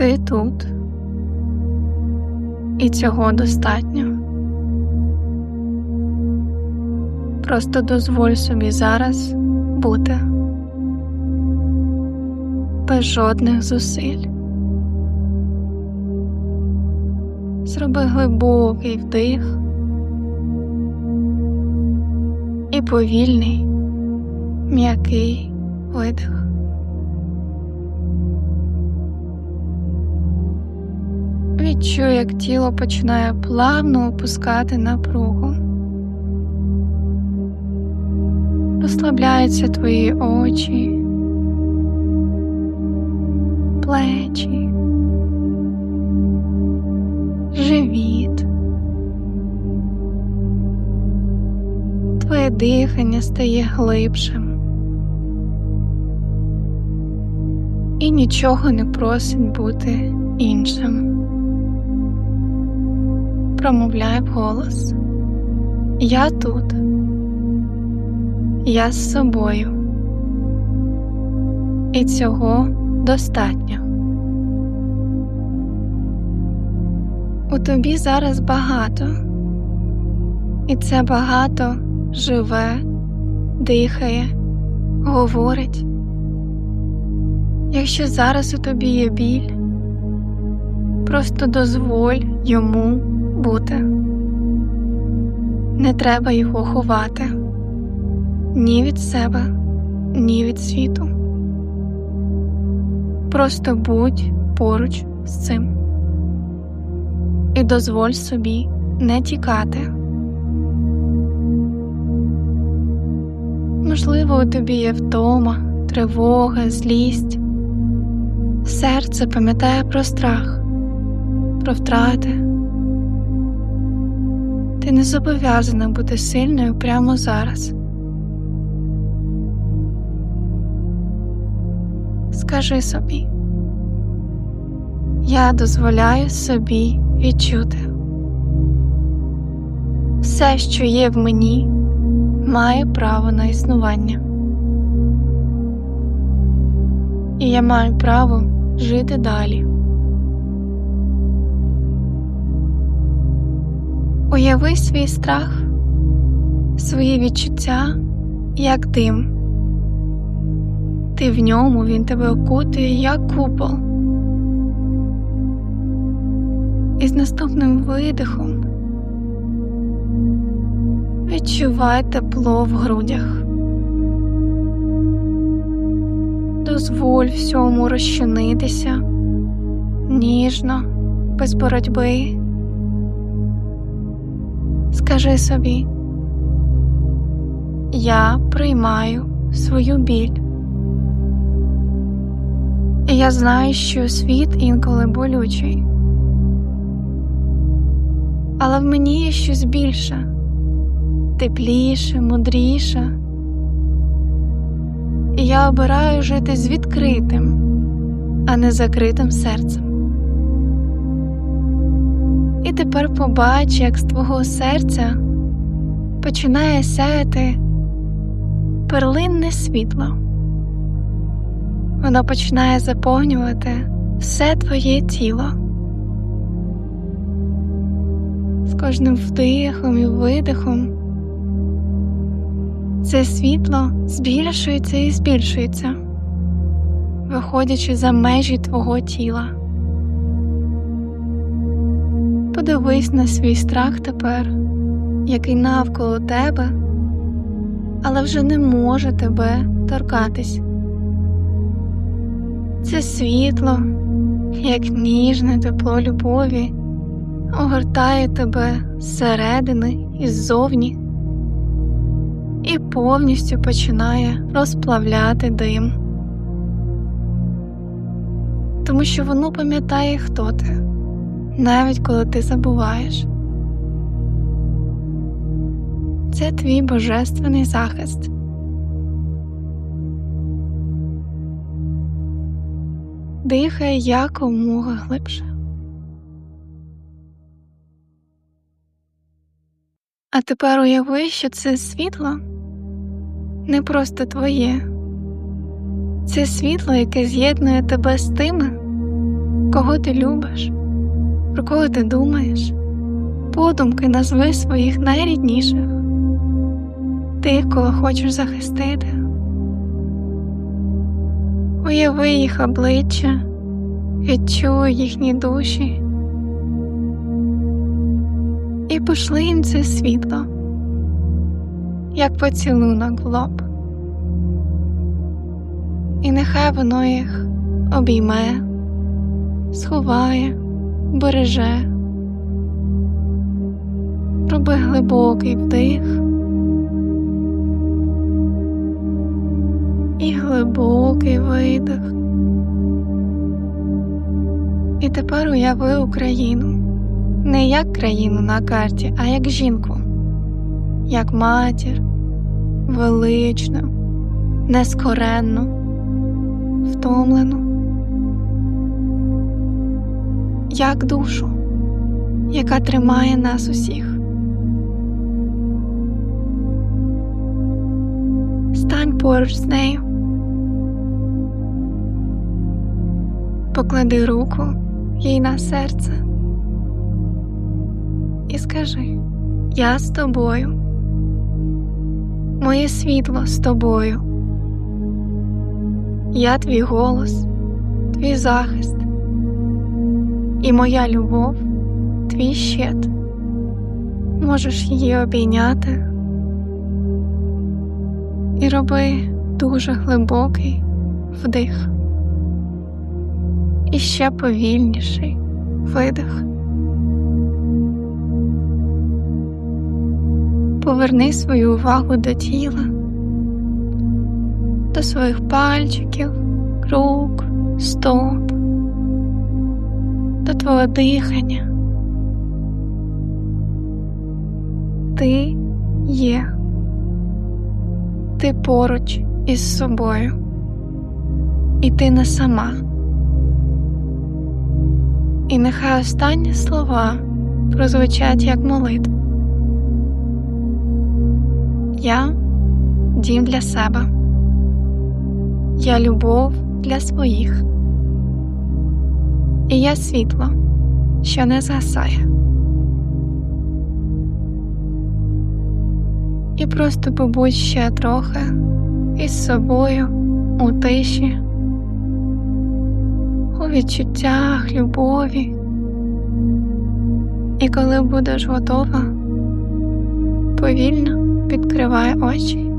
Ти тут, і цього достатньо. Просто дозволь собі зараз бути без жодних зусиль. Зроби глибокий вдих і повільний, м'який видих. Відчуй, як тіло починає плавно опускати напругу. Розслабляються твої очі, плечі, живіт. Твоє дихання стає глибшим і нічого не просить бути іншим. Промовляй вголос. Я тут. Я з собою. І цього достатньо. У тобі зараз багато, і це багато живе, дихає, говорить. Якщо зараз у тобі є біль, просто дозволь йому бути. Не треба його ховати ні від себе, ні від світу. Просто будь поруч з цим і дозволь собі не тікати. Можливо, у тобі є втома, тривога, злість. Серце пам'ятає про страх, про втрати. Ти не зобов'язана бути сильною прямо зараз. Скажи собі, я дозволяю собі відчути. Все, що є в мені, має право на існування. І я маю право жити далі. Уяви свій страх, свої відчуття як дим. Ти в ньому він тебе окутує як купол. І з наступним видихом відчувай тепло в грудях. Дозволь всьому розчинитися ніжно, без боротьби. Скажи собі, я приймаю свою біль. І я знаю, що світ інколи болючий. Але в мені є щось більше, тепліше, мудріше. І я обираю жити з відкритим, а не закритим серцем. І тепер побач, як з твого серця починає сяяти перлинне світло. Воно починає заповнювати все твоє тіло. З кожним вдихом і видихом це світло збільшується і збільшується, виходячи за межі твого тіла. Подивись на свій страх тепер, який навколо тебе, але вже не може тебе торкатись. Це світло, як ніжне тепло любові, огортає тебе зсередини і ззовні і повністю починає розплавляти дим, тому що воно пам'ятає, хто ти, навіть коли ти забуваєш. Це твій божественний захист. Дихай якомога глибше. А тепер уяви, що це світло не просто твоє, це світло, яке з'єднує тебе з тими, кого ти любиш, про кого ти думаєш, подумки назви своїх найрідніших, тих, кого хочеш захистити. Уяви їх обличчя, відчуй їхні душі і пошли їм це світло, як поцілунок в лоб. І нехай воно їх обійме, сховає, береже, роби глибокий вдих і глибокий видих. І тепер уяви Україну не як країну на карті, а як жінку, як матір, величну, нескоренну, втомлену, як душу, яка тримає нас усіх. Стань поруч з нею, поклади руку їй на серце і скажи: Я з тобою, моє світло з тобою, я твій голос, твій захист, і моя любов, твій щит. Можеш її обійняти і роби дуже глибокий вдих і ще повільніший видих. Поверни свою увагу до тіла, до своїх пальчиків, рук, стоп, до твого дихання. Ти є, ти поруч із собою, і ти не сама. І нехай останні слова прозвучать як молитва. Я дім для себе, я любов для своїх, і я світло, що не згасає. І просто побудь ще трохи із собою у тиші, у відчуттях любові. І коли будеш готова, повільно відкривай очі